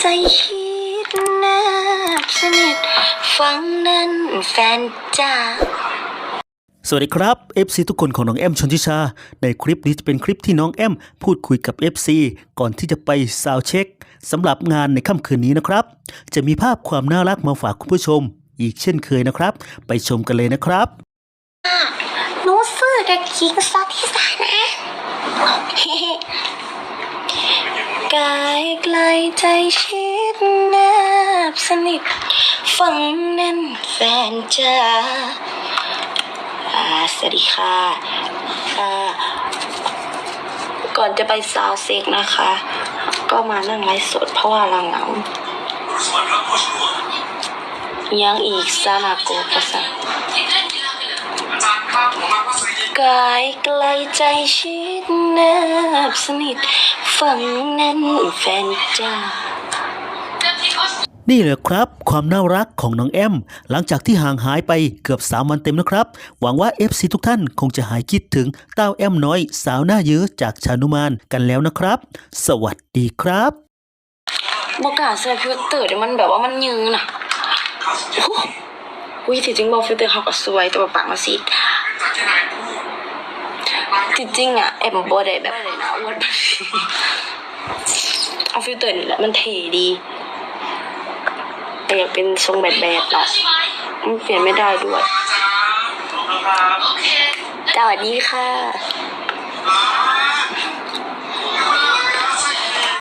ใจคิดแนบสนิทฟังนั้นแฟนจ้าสวัสดีครับ FC ทุกคนของน้องแอมชนทิชา ในคลิปนี้จะเป็นคลิปที่น้องแอมพูดคุยกับ FC ก่อนที่จะไปซาวด์เช็คสำหรับงานในค่ำคืนนี้นะครับ จะมีภาพความน่ารักมาฝากคุณผู้ชม อีกเช่นเคยนะครับ ไปชมกันเลยนะครับหนูซื้อกับคิงซอที่สานะ กายไกลใจชิดแนบสนิทฟังแน่นแฟนจ้าสวัสดีค่ะก่อนจะไปซาวเซ็กนะคะ ก็มานั่งไลฟ์สดเพราะว่าเราเหงายังอีกซานาโกะสัน กายไกลใจชิดแนบสนิทฝังแน่นแฟนจ้านี่แหละครับ ความน่ารักของน้องแอม หลังจากที่ห่างหายไปเกือบ 3 วันเต็มนะครับ หวังว่า FC ทุกท่านคงจะหายคิดถึงเต้าแอมน้อย สาวหน้าเยื้อจากชานุมานกันแล้วนะครับ สวัสดีครับบอกกล้าใส่ฟิลเตอร์เดี๋ยวมันแบบว่ามันยืนอะโอ้อุ้ยที่จริงบอกฟิลเตอร์เขาก็สวยแต่ว่าปากมาสี จริงๆอะแอมบอได้แบบเลยนะอ้วนเอาฟิลเตอร์นี่แหละมันเท่ดี แต่อยากเป็นทรงแบบแบบๆเนาะมันเปลี่ยนไม่ได้ด้วยสวัสดีค่ะ